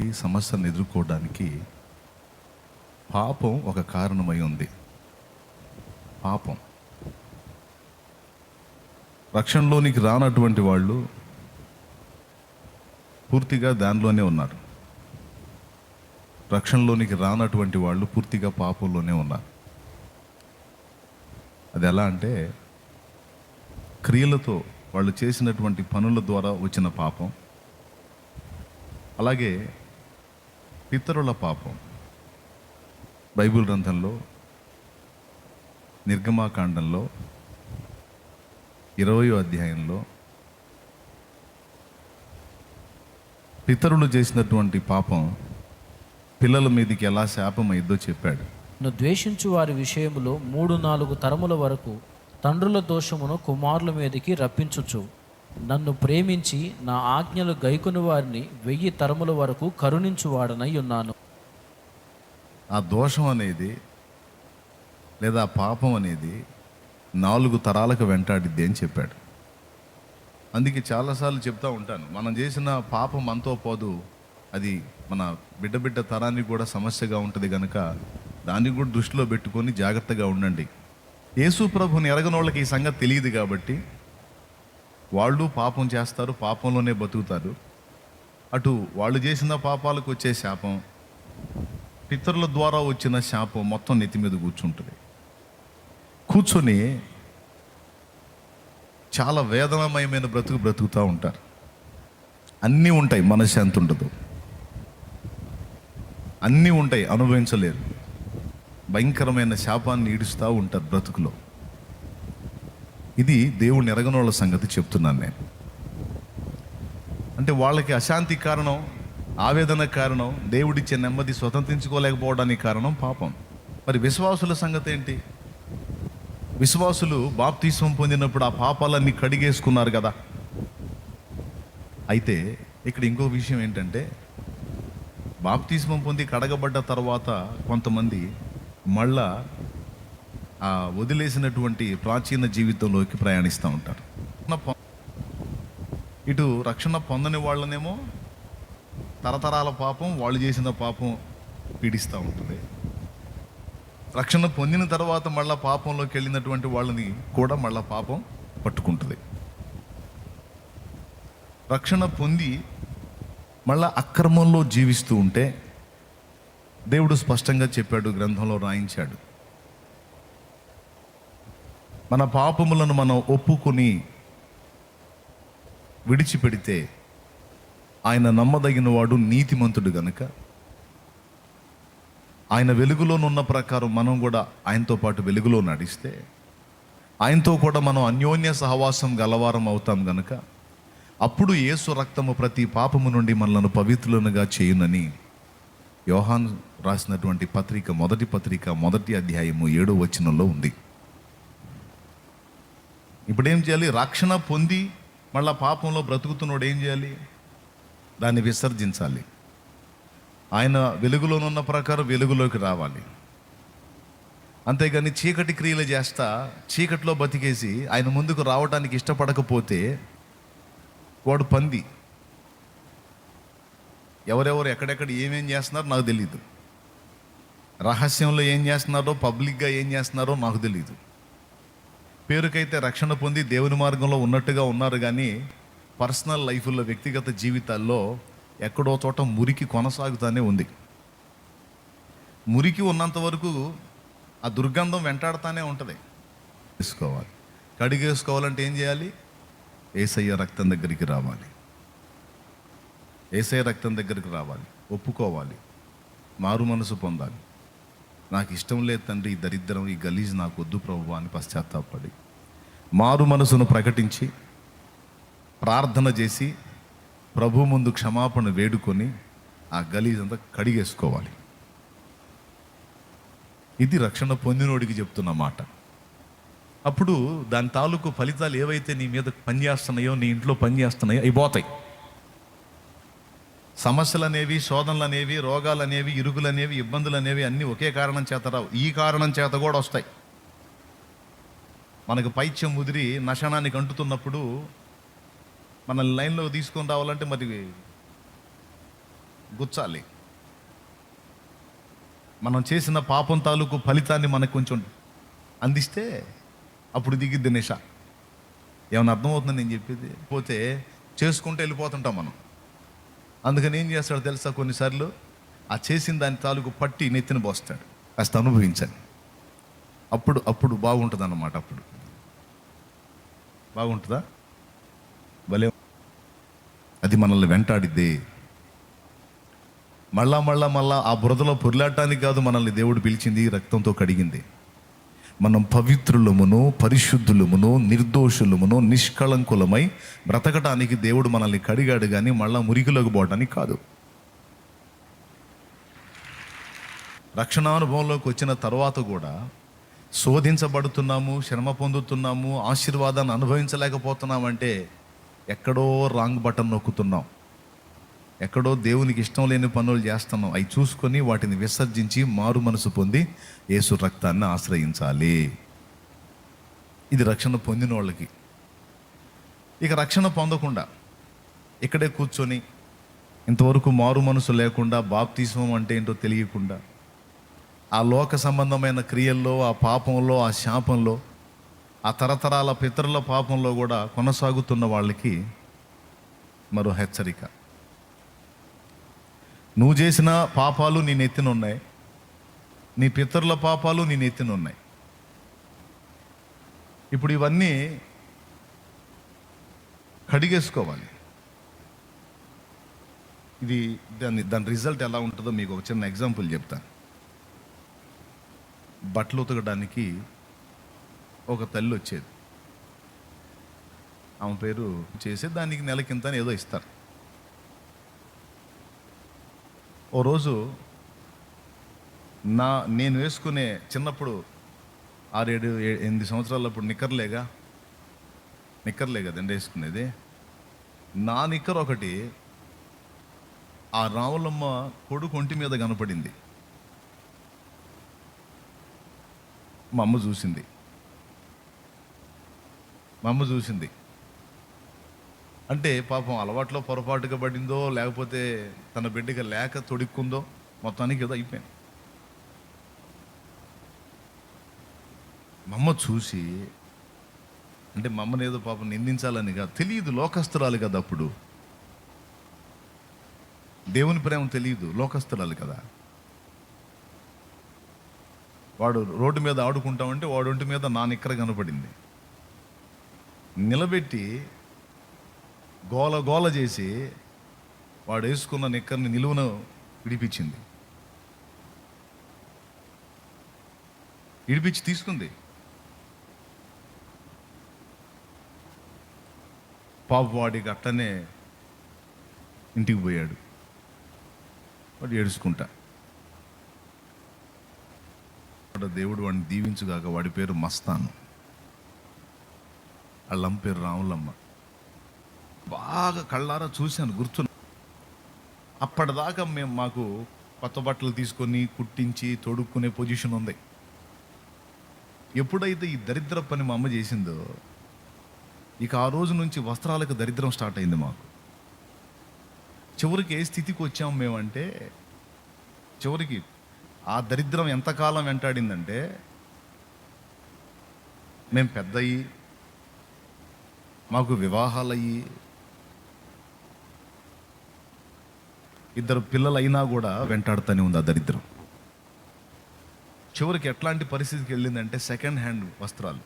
ఈ సమస్యను ఎదుర్కోవడానికి పాపం ఒక కారణమై ఉంది. పాపం. రక్షణలోనికి రానటువంటి వాళ్ళు పూర్తిగా దానిలోనే ఉన్నారు. రక్షణలోనికి రానటువంటి వాళ్ళు పూర్తిగా పాపంలోనే ఉన్నారు. అది ఎలా అంటే క్రియలతో వాళ్ళు చేసినటువంటి పనుల ద్వారా వచ్చిన పాపం. అలాగే పితరుల పాపం. బైబిల్ గ్రంథంలో నిర్గమాకాండంలో ఇరవయో అధ్యాయంలో పితరులు చేసినటువంటి పాపం పిల్లల మీదకి ఎలా శాపం అయిందో చెప్పాడు. నువ్వు ద్వేషించు వారి విషయములో మూడు నాలుగు తరముల వరకు తండ్రుల దోషమును కుమారుల మీదకి రప్పించుచు. నన్ను ప్రేమించి నా ఆజ్ఞలు గైకుని వారిని వెయ్యి తరముల వరకు కరుణించువాడనై ఉన్నాను. ఆ దోషం అనేది లేదా పాపం అనేది నాలుగు తరాలకు వెంటాడిద్ది అని చెప్పాడు. అందుకే చాలాసార్లు చెప్తా ఉంటాను మనం చేసిన పాపం అంతో పోదు అది మన బిడ్డ బిడ్డ తరానికి కూడా సమస్యగా ఉంటుంది కనుక దాన్ని కూడా దృష్టిలో పెట్టుకొని జాగ్రత్తగా ఉండండి. యేసు ప్రభుని ఎరగని వాళ్ళకి ఈ సంగతి తెలియదు కాబట్టి వాళ్ళు పాపం చేస్తారు పాపంలోనే బతుకుతారు. అటు వాళ్ళు చేసిన పాపాలకు వచ్చే శాపం పితరుల ద్వారా వచ్చిన శాపం మొత్తం నెత్తి మీద కూర్చుంటుంది. కూర్చొని చాలా వేదనమయమైన బ్రతుకు బ్రతుకుతూ ఉంటారు. అన్నీ ఉంటాయి మనశ్శాంతి ఉండదు. అన్నీ ఉంటాయి అనుభవించలేరు. భయంకరమైన శాపాన్ని ఈడుస్తూ ఉంటారు బ్రతుకులో. ఇది దేవుని ఎరగనోళ్ళ సంగతి చెప్తున్నాను నేను. అంటే వాళ్ళకి అశాంతి కారణం ఆవేదన కారణం దేవుడిచ్చే నెమ్మది స్వతంత్రించుకోలేకపోవడానికి కారణం పాపం. మరి విశ్వాసుల సంగతి ఏంటి? విశ్వాసులు బాప్తీసం పొందినప్పుడు ఆ పాపాలన్నీ కడిగేసుకున్నారు కదా. అయితే ఇక్కడ ఇంకో విషయం ఏంటంటే బాప్తీసం పొంది కడగబడ్డ తర్వాత కొంతమంది మళ్ళా వదిలేసినటువంటి ప్రాచీన జీవితంలోకి ప్రయాణిస్తూ ఉంటారు. ఇటు రక్షణ పొందని వాళ్ళనేమో తరతరాల పాపం వాళ్ళు చేసిన పాపం పీడిస్తూ ఉంటుంది. రక్షణ పొందిన తర్వాత మళ్ళా పాపంలోకి వెళ్ళినటువంటి వాళ్ళని కూడా మళ్ళా పాపం పట్టుకుంటుంది. రక్షణ పొంది మళ్ళా అక్రమంలో జీవిస్తూ ఉంటే దేవుడు స్పష్టంగా చెప్పాడు గ్రంథంలో రాయించాడు. మన పాపములను మనం ఒప్పుకొని విడిచిపెడితే ఆయన నమ్మదగిన వాడు నీతిమంతుడు గనుక. ఆయన వెలుగులోనున్న ప్రకారం మనం కూడా ఆయనతో పాటు వెలుగులో నడిస్తే. ఆయనతో కూడా మనం అన్యోన్య సహవాసం గలవారం అవుతాం గనుక. అప్పుడు యేసు రక్తము ప్రతి పాపము నుండి మనలను పవిత్రులనుగా చేయునని యోహాన్ రాసినటువంటి పత్రిక మొదటి పత్రిక మొదటి అధ్యాయము ఏడో వచనంలో ఉంది. ఇప్పుడు ఏం చేయాలి? రక్షణ పొంది మళ్ళా పాపంలో బ్రతుకుతున్నోడు ఏం చేయాలి? దాన్ని విసర్జించాలి. ఆయన వెలుగులోనున్న ప్రకారం వెలుగులోకి రావాలి. అంతేగాని చీకటి క్రియలు చేస్తా చీకట్లో బతికేసి ఆయన ముందుకు రావడానికి ఇష్టపడకపోతే వాడు పంది. ఎవరెవరు ఎక్కడెక్కడ ఏమేం చేస్తున్నారో నాకు తెలియదు రహస్యంలో ఏం చేస్తున్నారో పబ్లిక్గా ఏం చేస్తున్నారో నాకు తెలియదు పేరుకైతే రక్షణ పొంది దేవుని మార్గంలో ఉన్నట్టుగా ఉన్నారు కానీ పర్సనల్ లైఫ్లో వ్యక్తిగత జీవితాల్లో ఎక్కడో చోట మురికి కొనసాగుతూనే ఉంది. మురికి ఉన్నంత వరకు ఆ దుర్గంధం వెంటాడుతూనే ఉంటుంది. వేసుకోవాలి. కడిగేసుకోవాలంటే ఏం చేయాలి? ఏసయ్య రక్తం దగ్గరికి రావాలి. ఏసయ్య రక్తం దగ్గరికి రావాలి. ఒప్పుకోవాలి. మారు మనసు పొందాలి. నాకు ఇష్టం లేదు తండ్రి ఈ దరిద్రం ఈ గలీజ్ నాకు వద్దు ప్రభు అని పశ్చాత్తాపడి మారు మనసును ప్రకటించి ప్రార్థన చేసి ప్రభు ముందు క్షమాపణ వేడుకొని ఆ గలీజంతా కడిగేసుకోవాలి. ఇది రక్షణ పొందినోడికి చెప్తున్న మాట. అప్పుడు దాని తాలూకు ఫలితాలు ఏవైతే నీ మీద పనిచేస్తున్నాయో నీ ఇంట్లో పనిచేస్తున్నాయో అవి పోతాయి. సమస్యలు అనేవి శోధనలు అనేవి రోగాలు అనేవి ఇరుగులు అనేవి ఇబ్బందులు అనేవి అన్నీ ఒకే కారణం చేత రావు. ఈ కారణం చేత కూడా వస్తాయి. మనకు పైత్యం ముదిరి నశనానికి అంటుతున్నప్పుడు మనల్ని లైన్లో తీసుకొని రావాలంటే మరి గుచ్చాలి. మనం చేసిన పాపం తాలూకు ఫలితాన్ని మనకు కొంచెం అందిస్తే అప్పుడు దిగిద్ది నిష. ఏమైనా అర్థమవుతుందని నేను చెప్పేది? పోతే చేసుకుంటూ వెళ్ళిపోతుంటాం మనం. అందుకని ఏం చేస్తాడు తెలుసా కొన్నిసార్లు? ఆ చేసిన దాని తాలూకు పట్టి నెత్తిన పోస్తాడు. కాస్త అనుభవించండి. అప్పుడు అప్పుడు బాగుంటుంది అన్నమాట అప్పుడు. బాగుంటుందా? భలే. అది మనల్ని వెంటాడిద్ది. మళ్ళా మళ్ళా మళ్ళా ఆ బురదలో పొర్లాటానికి కాదు మనల్ని దేవుడు పిలిచింది రక్తంతో కడిగింది. మనం పవిత్రులమును పరిశుద్ధులమును నిర్దోషులమును నిష్కళంకులమై బ్రతకటానికి దేవుడు మనల్ని కడిగాడు కానీ మళ్ళా మురికిలోకి పోవటానికి కాదు. రక్షణానుభవంలోకి వచ్చిన తర్వాత కూడా శోధించబడుతున్నాము శ్రమ పొందుతున్నాము ఆశీర్వాదాన్ని అనుభవించలేకపోతున్నామంటే ఎక్కడో రాంగ్ బటన్ నొక్కుతున్నాం. ఎక్కడో దేవునికి ఇష్టం లేని పనులు చేస్తున్నాం. అవి చూసుకొని వాటిని విసర్జించి మారు మనసు పొంది యేసు రక్తాన్ని ఆశ్రయించాలి. ఇది రక్షణ పొందిన వాళ్ళకి. ఇక రక్షణ పొందకుండా ఇక్కడే కూర్చొని ఇంతవరకు మారు మనసు లేకుండా బాప్తీసం అంటే ఏంటో తెలియకుండా ఆ లోక సంబంధమైన క్రియల్లో ఆ పాపంలో ఆ శాపంలో ఆ తరతరాల పితరుల పాపంలో కూడా కొనసాగుతున్న వాళ్ళకి మరో హెచ్చరిక. నువ్వు చేసిన పాపాలు నీ నెత్తిన ఉన్నాయి నీ పితరుల పాపాలు నీ నెత్తిన ఉన్నాయి ఇప్పుడు ఇవన్నీ కడిగేసుకోవాలి. ఇది దాని దాని రిజల్ట్ ఎలా ఉంటుందో మీకు ఒక చిన్న ఎగ్జాంపుల్ చెప్తాను. బట్టలు ఉతకడానికి ఒక తల్లి వచ్చేది. ఆమె పేరు చేసి దానికి నెలకింత అని ఏదో ఇస్తారు. ఓ రోజు నా నేను వేసుకునే చిన్నప్పుడు ఆరేడు ఏ- ఎనిమిది సంవత్సరాలప్పుడు నిక్కర్లేగా? నిక్కర్లే కదండి వేసుకునేది. నా నిక్కర్ ఒకటి ఆ రావులమ్మ కొడుకు ఒంటి మీద కనపడింది. మా అమ్మ చూసింది. మా అమ్మ చూసింది. అంటే పాపం అలవాట్లో పొరపాటుగా పడిందో లేకపోతే తన బిడ్డగా లేక తొడుక్కుందో మొత్తానికి ఏదో అయిపోయింది. మా అమ్మ చూసి అంటే మా అమ్మని ఏదో పాపం నిందించాలని కాదు తెలియదు లోకస్తురాలు కదా అప్పుడు. దేవుని ప్రేమ తెలియదు లోకస్తురాలు కదా. వాడు రోడ్డు మీద ఆడుకుంటామంటే వాడు ఒంటి మీద నా నిక్కర కనపడింది. నిలబెట్టి గోల గోల చేసి వాడు వేసుకున్న నిక్కర్ని నిలువున విడిపించింది. విడిపించి తీసుకుంది. పాప వాడికి అట్టనే ఇంటికి పోయాడు. వాడు ఏడుచుకుంటా. అక్కడ దేవుడు వాడిని దీవించుగాక వాడి పేరు మస్తాను. వాళ్ళమ్మ పేరు రాములమ్మ. బాగా కళ్ళారా చూశాను గుర్తు అప్పటిదాకా మేము మాకు కొత్త బట్టలు తీసుకొని కుట్టించి తొడుక్కునే పొజిషన్ ఉంది. ఎప్పుడైతే ఈ దరిద్ర పని మా అమ్మ చేసిందో ఇక ఆ రోజు నుంచి వస్త్రాలకు దరిద్రం స్టార్ట్ అయింది మాకు. చివరికి ఏ స్థితికి వచ్చాము మేమంటే చివరికి ఆ దరిద్రం ఎంతకాలం వెంటాడిందంటే మేము పెద్దయి మాకు వివాహాలయ్యి ఇద్దరు పిల్లలైనా కూడా వెంటాడుతూనే ఉంది ఆ దరిద్రం. చివరికి ఎట్లాంటి పరిస్థితికి వెళ్ళిందంటే సెకండ్ హ్యాండ్ వస్త్రాలు.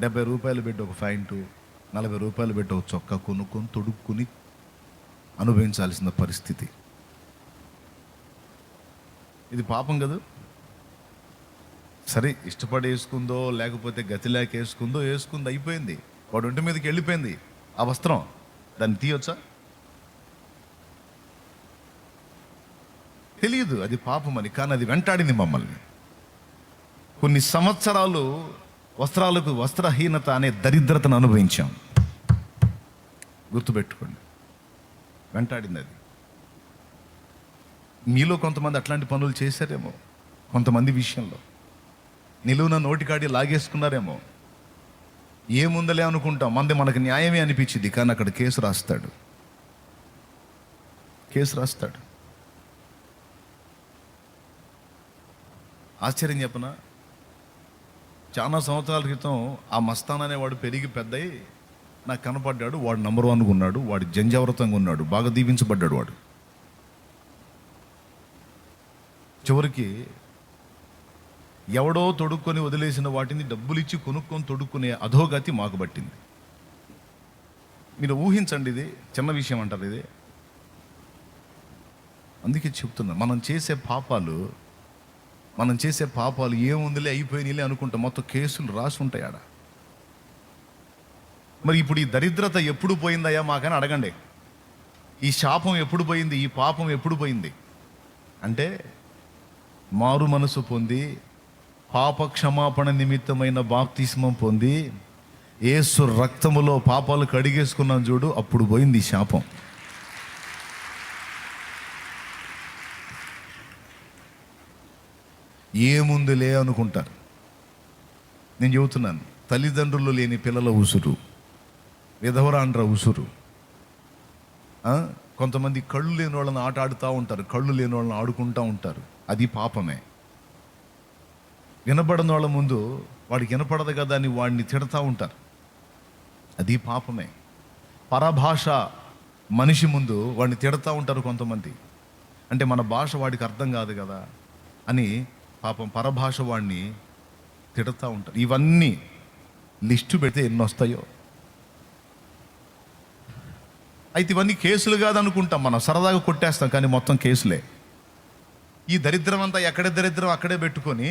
డెబ్బై రూపాయలు పెట్టి ఒక ఫ్యాంటు నలభై రూపాయలు పెట్టి ఒక చొక్కా కొనుక్కొని తొడుక్కుని అనుభవించాల్సిన పరిస్థితి. ఇది పాపం కదా? సరే ఇష్టపడి వేసుకుందో లేకపోతే గతి లేక వేసుకుందో వేసుకుంది అయిపోయింది. వాడు ఒంటి మీదకి వెళ్ళిపోయింది. ఆ వస్త్రం దాన్ని తీయొచ్చా? తెలియదు అది పాపం అని కానీ అది వెంటాడింది మమ్మల్ని. కొన్ని సంవత్సరాలు వస్త్రాలకు వస్త్రహీనత అనే దరిద్రతను అనుభవించాం. గుర్తుపెట్టుకోండి. వెంటాడింది అది. మీలో కొంతమంది అట్లాంటి పనులు చేశారేమో కొంతమంది విషయంలో. నిలువున నోటికాడి లాగేసుకున్నారేమో. ఏముందలే అనుకుంటాం మంది మనకు న్యాయమే అనిపించింది కానీ అక్కడ కేసు రాస్తాడు. కేసు రాస్తాడు. ఆశ్చర్యం చెప్పనా? చాలా సంవత్సరాల క్రితం ఆ మస్తాన్ అనేవాడు పెరిగి పెద్దయి నాకు కనపడ్డాడు వాడు నంబర్ వన్గా ఉన్నాడు వాడు జంజావృతంగా ఉన్నాడు బాగా దీవించబడ్డాడు వాడు. చివరికి ఎవడో తొడుక్కొని వదిలేసిన వాటిని డబ్బులిచ్చి కొనుక్కొని తొడుక్కునే అధోగతి మాకు పట్టింది. మీరు ఊహించండి ఇది చిన్న విషయం అంటారు ఇది. అందుకే చెప్తున్నా మనం చేసే పాపాలు మనం చేసే పాపాలు ఏముందిలే అయిపోయినాయిలే అనుకుంటాం మొత్తం కేసులు రాసి ఉంటాయి ఆడ. మరి ఇప్పుడు ఈ దరిద్రత ఎప్పుడు పోయిందయ్యా మాకని అడగండి. ఈ శాపం ఎప్పుడు పోయింది ఈ పాపం ఎప్పుడు పోయింది? అంటే మారు మనసు పొంది పాప క్షమాపణ నిమిత్తమైన బాప్తిస్మం పొంది ఏసు రక్తములో పాపాలు కడిగేసుకున్నాం చూడు అప్పుడు పోయింది శాపం. ఏముందిలే అనుకుంటారు. నేను చెబుతున్నాను తల్లిదండ్రులు లేని పిల్లల ఉసురు విధవరాండ్ర ఉసురు కొంతమంది కళ్ళు లేని వాళ్ళని ఆట ఆడుతూ ఉంటారు కళ్ళు లేని వాళ్ళని ఆడుకుంటూ ఉంటారు. అది పాపమే. వినపడని వాళ్ళ ముందు వాడికి వినపడదు కదా అని వాడిని తిడతా ఉంటారు. అది పాపమే. పరభాష మనిషి ముందు వాడిని తిడతా ఉంటారు కొంతమంది. అంటే మన భాష వాడికి అర్థం కాదు కదా అని పాపం పరభాష వాడిని తిడతా ఉంటారు. ఇవన్నీ లిస్టు పెడితే ఎన్ని వస్తాయో అయితే ఇవన్నీ కేసులు కాదనుకుంటాం మనం. సరదాగా కొట్టేస్తాం కానీ మొత్తం కేసులే. ఈ దరిద్రం అంతా ఎక్కడే దరిద్రం అక్కడే పెట్టుకొని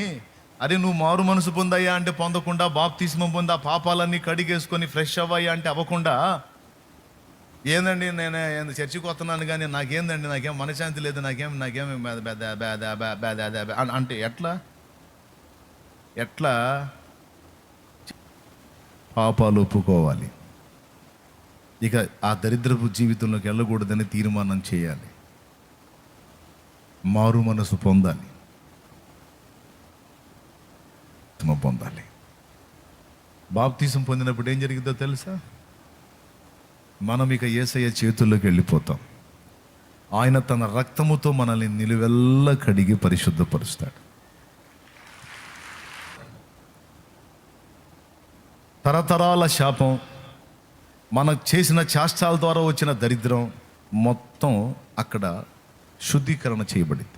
అరే నువ్వు మారు మనసు పొందయ్యా అంటే పొందకుండా బాప్తిస్మం పొందా పాపాలన్నీ కడిగేసుకొని ఫ్రెష్ అవ్వయ్యా అంటే అవ్వకుండా ఏందండి నేను చర్చికి వస్తున్నాను కానీ నాకేందండి? నాకేం మనశాంతి లేదు నాకేం నాకేం అంటే ఎట్లా? ఎట్లా? పాపాలు ఒప్పుకోవాలి. ఇక ఆ దరిద్రపు జీవితంలోకి వెళ్ళకూడదని తీర్మానం చేయాలి. మారు మనసు పొందాలి. పొందాలి. బాప్తీసం పొందినప్పుడు ఏం జరిగిందో తెలుసా? మనం ఇక ఏసయ్య చేతుల్లోకి వెళ్ళిపోతాం. ఆయన తన రక్తముతో మనల్ని నిలువెల్ల కడిగి పరిశుద్ధపరుస్తాడు. తరతరాల శాపం మనం చేసిన చేష్టాల ద్వారా వచ్చిన దరిద్రం మొత్తం అక్కడ శుద్ధీకరణ చేయబడింది.